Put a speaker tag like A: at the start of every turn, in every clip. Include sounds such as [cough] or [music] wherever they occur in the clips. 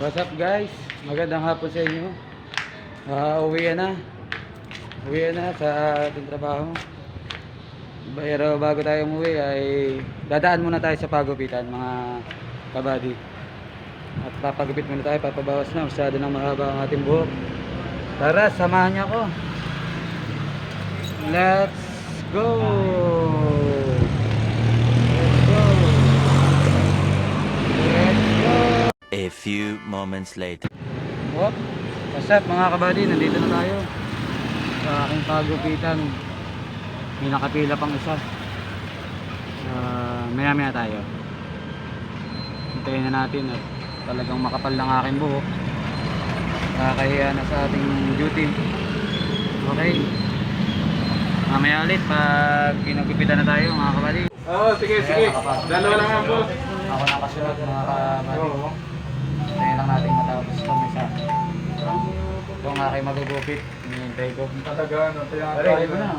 A: What's up guys? Magandang hapon sa inyo. Ah, uwi na. Uwi na sa ating trabaho. Pero bago tayo umuwi ay dadaan muna tayo sa pagupitan mga kabady. At papagupit muna tayo, papabawas na. Masyado nang mahaba ang ating buhok. Tara, samahan niyo ako. Let's go! Let's go! Let's go!
B: A few moments later.
A: Hop. What's up mga kabady? Nandito na tayo sa aking pagupitan. May nakapila pang isa. Uh, maya maya tayo. Hintayin na natin at talagang makapal ng aking buhok. Kakahiya na sa ating duty. Okay. Mamaya ulit pag pinagupitan na tayo mga kabady.
C: Oo, sige, sige. Dalawa lang ang boss.
A: Ako na kasunod mga kabady. Hintayin lang natin matapos itong isa. Ito ang aking magugupit. Hinihintay ko.
C: Talaga, ano, kaya
A: Pare, mo na.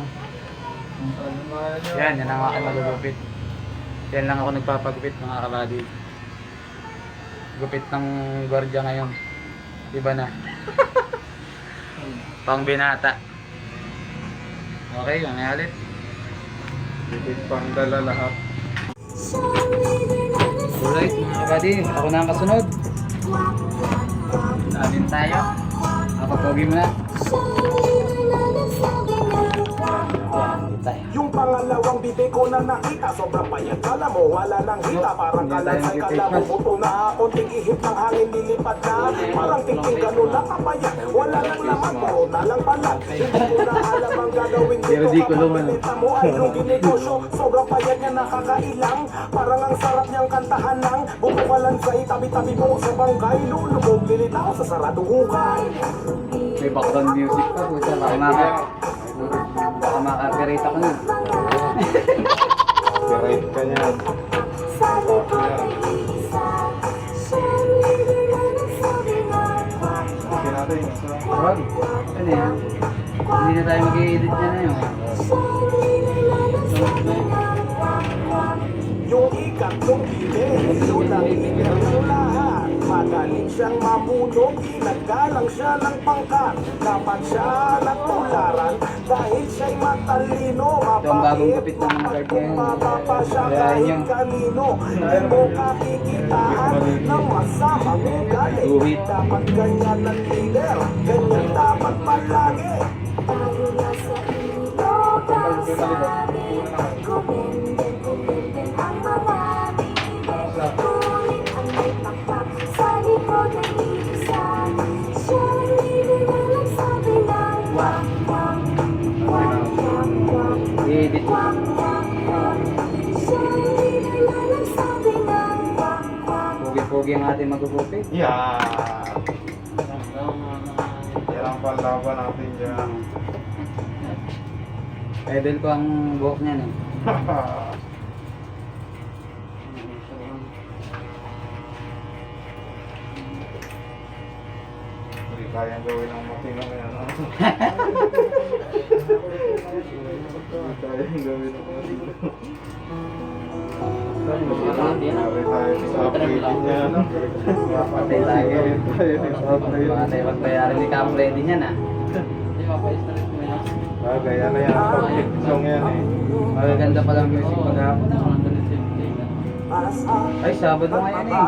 A: Yan, yan ang aking magugupit. Yan lang ako nagpapagupit mga kabady. Gupit ng gwardiya ngayon. Iba na. [laughs] Pang binata. Okay, mamaya ulit.
C: Bibig pang dala lahat.
A: Alright mga kabady, ako na ang kasunod. Natin tayo. Napapogi mo na.
D: Pangalawang bibig ko na nakita. Sobrang payat. Kala mo wala nang hita. Parang kalansay kala mo puto na Konting ihip ng hangin lilipat na Parang tingting ganun na kapayat Wala nang laman Puro na lang balat. Hindi. Ko na alam ang gagawin dito. pinita mo ay yung ginegosyo. Sobrang payat niya nakakailang. Parang ang sarap niyang kantahan ng Bumukalan sa itabi-tabi mo. Sa bangkay Lulubog lilitaw sa saradong hukay.
A: May background music pa po sa baka maka baka maka-operate ako nun. Wag. Ano yan? Hindi na tayo mag-i-edit niya na yun.
D: Yung ikatlong bibig, sulang bibig ng lahat Magaling siyang mamulog, naggalang siya ng pangkat. Dapat siya nagtularan dahil siya'y matalino
A: Ito ang guard ngayon.
D: Mapapa siya kahit kanino. Di mo kakikitaan ng masamang ugali. Dapat ganyan ang leader, ganyan dapat palagi.
E: Tayo na sa ilo kasabi
A: Pogi-pogi ang ating magugupit.
C: yeah. Yan ang panlaban natin dyan.
A: Idol ko ang buhok niya no. [laughs]
C: Hindi kayang gawin ng matino yan. no? [laughs]
A: Patay tayo.
C: Tayo
A: magbayaran ni Cam ready niyan ah.
C: Ah, gaya na yan. Pag song yan eh.
A: Magaganda pa lang music paghapon. Ay, Sabado ngayon eh.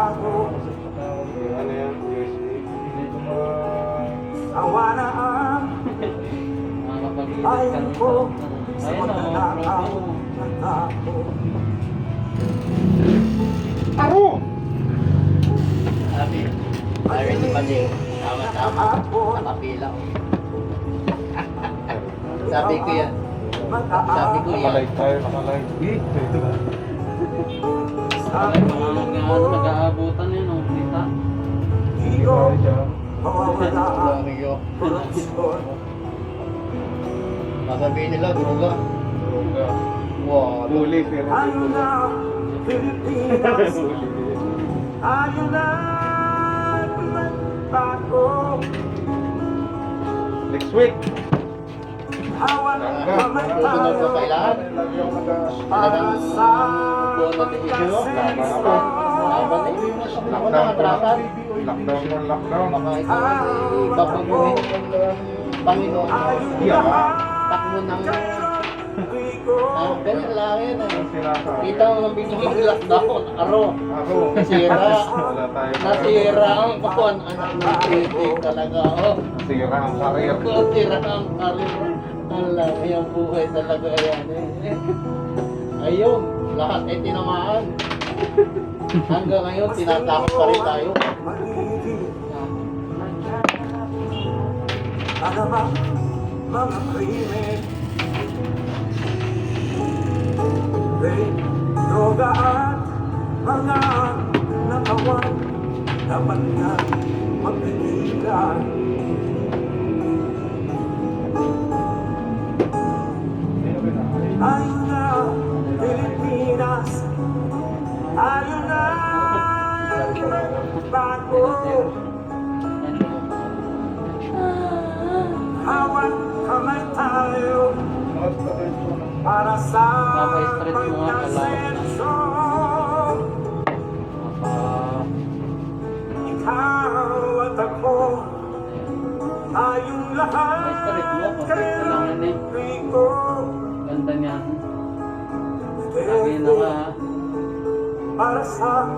C: Ano yan? USB.
D: Awa na ang Ayaw ko sa ng tao
C: Aro!
F: Sabi, sabi ni Paling, tama-tama, nakapila ko. [laughs] Sabi ko yan, sabi ko yan.
C: Nakalive tayo, nakalive.
A: Eh,
F: Sabi ko nga ano, nag-aabutan yun, oh, kita.
D: Iyo, mawawala ang
F: Sasabihin nila, duruga.
C: Droga.
F: Wow,
C: Huli, pero
D: na Pilipinas. Ayaw na magbago
C: Next week.
D: Hawa ng kamay
F: Susunod na kailangan.
D: Para sa.
C: Lockdown ng lockdown.
F: Baka ng Panginoon. Takbo ng... Ah, ganun lang yun eh. Kita mo binigay yung lockdown, aro.
C: Ako.
F: Nasira.
C: Wala tayo.
F: Nasira ang kuwan. Anak ng kritik talaga. Oh.
C: Nasira ang karir.
F: Nasira ang karir. Ala, yung buhay talaga yan eh. Ayun, lahat ay tinamaan. Hanggang ngayon, tinatakot pa rin tayo.
D: Alamang mga krimen Rape, droga at mga nakawan Dapat na magpigilan Tayo Para sa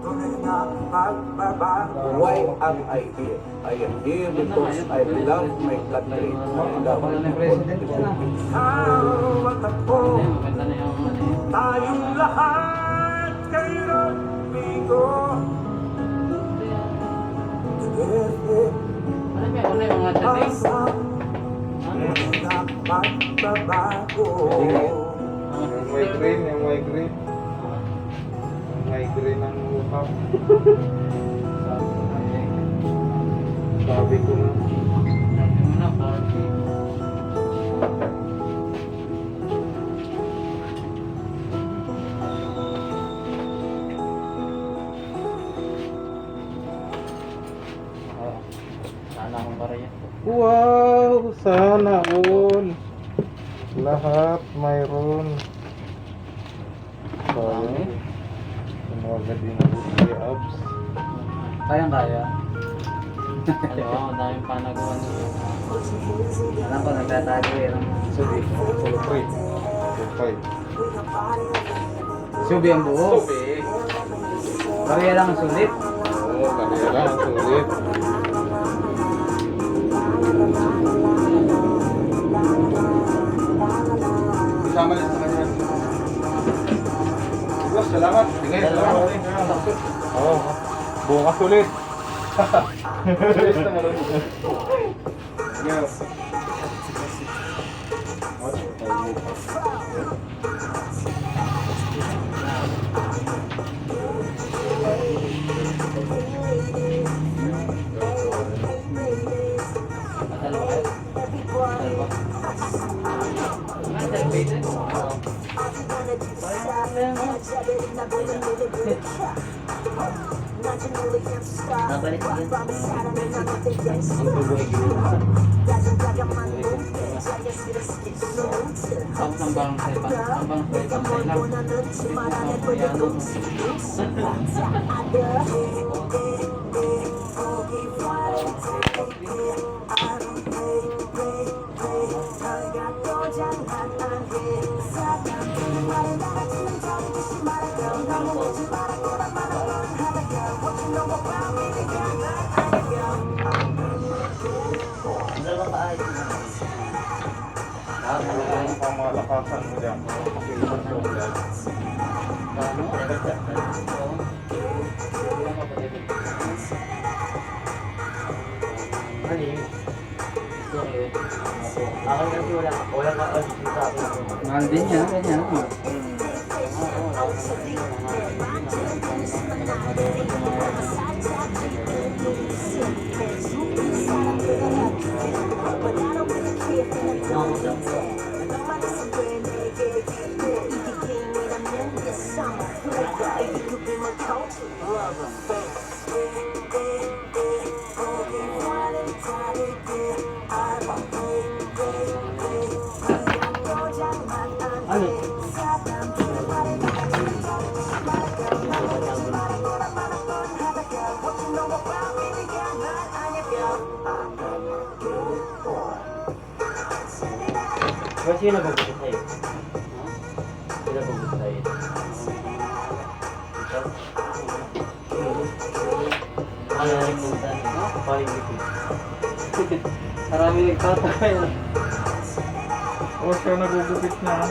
D: tunay na pagbabago.
G: Why am I here? I am here because I love my country. I love my
A: na.
D: Ikaw at ako, tayong lahat kay Rico. Together,
F: ba? Yung mga
D: para sa tunay na pagbabago.
C: Yung migraine, yung migraine. Yung migraine ng mukha. Sabi ko na.
F: Sabi mo na, party. Sana akong barya.
C: Wow! Sana all. Lahat mayroon.
A: Kayang kaya.
F: Ano, ang daming panagawa niya.
A: Alam ko, nagtatago eh. no?
C: Subi. Solo five.
A: Subi ang buo. Kaya lang ang sulit.
C: Oo, kanila lang. Sulit. Isama din sa kanya. Boss, salamat. Sige, salamat. Oo. Bukas ulit. Ulit na malo.
F: Ah. Nabalik yan. Ang iba. Ang bang sa ibang
C: pamalakasan mo dyan. Pakilipan ko dyan.
A: Mahal din niya, ganyan. no?
F: 다시 해나 보고 Na kung saan? Pahingit Marami nagtataka yun.
C: O siya nagugupit na.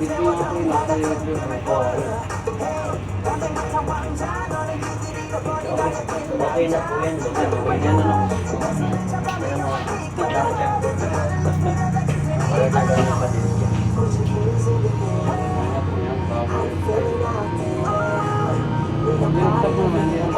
A: Video ko yun nasa YouTube.
F: Okay na po yan. Okay na na. Wala na ganun pa Yang.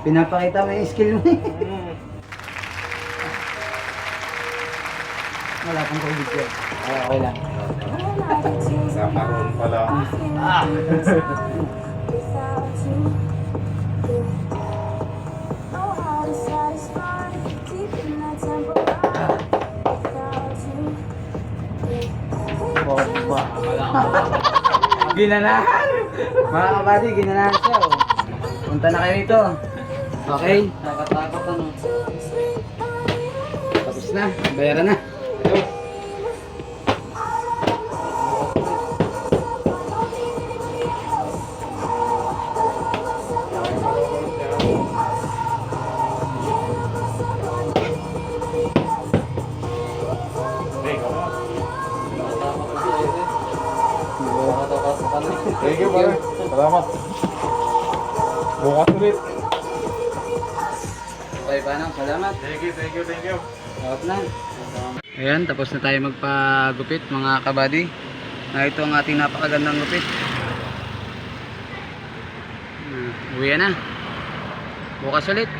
A: Pinapakita mo yung skill mo. [laughs] Wala pang COVID ko. Okay, okay lang.
C: Nakaroon pala.
E: Ah. [laughs] You,
A: Ginanahan! Mga kabady, ginanahan siya. Oh. Punta na kayo rito. Okay? Nakatakot ano. Tapos na. Bayaran na. Ayan, tapos na tayo magpagupit mga kabady. Na ito ang ating napakagandang gupit. Uh, uwi na. Bukas ulit.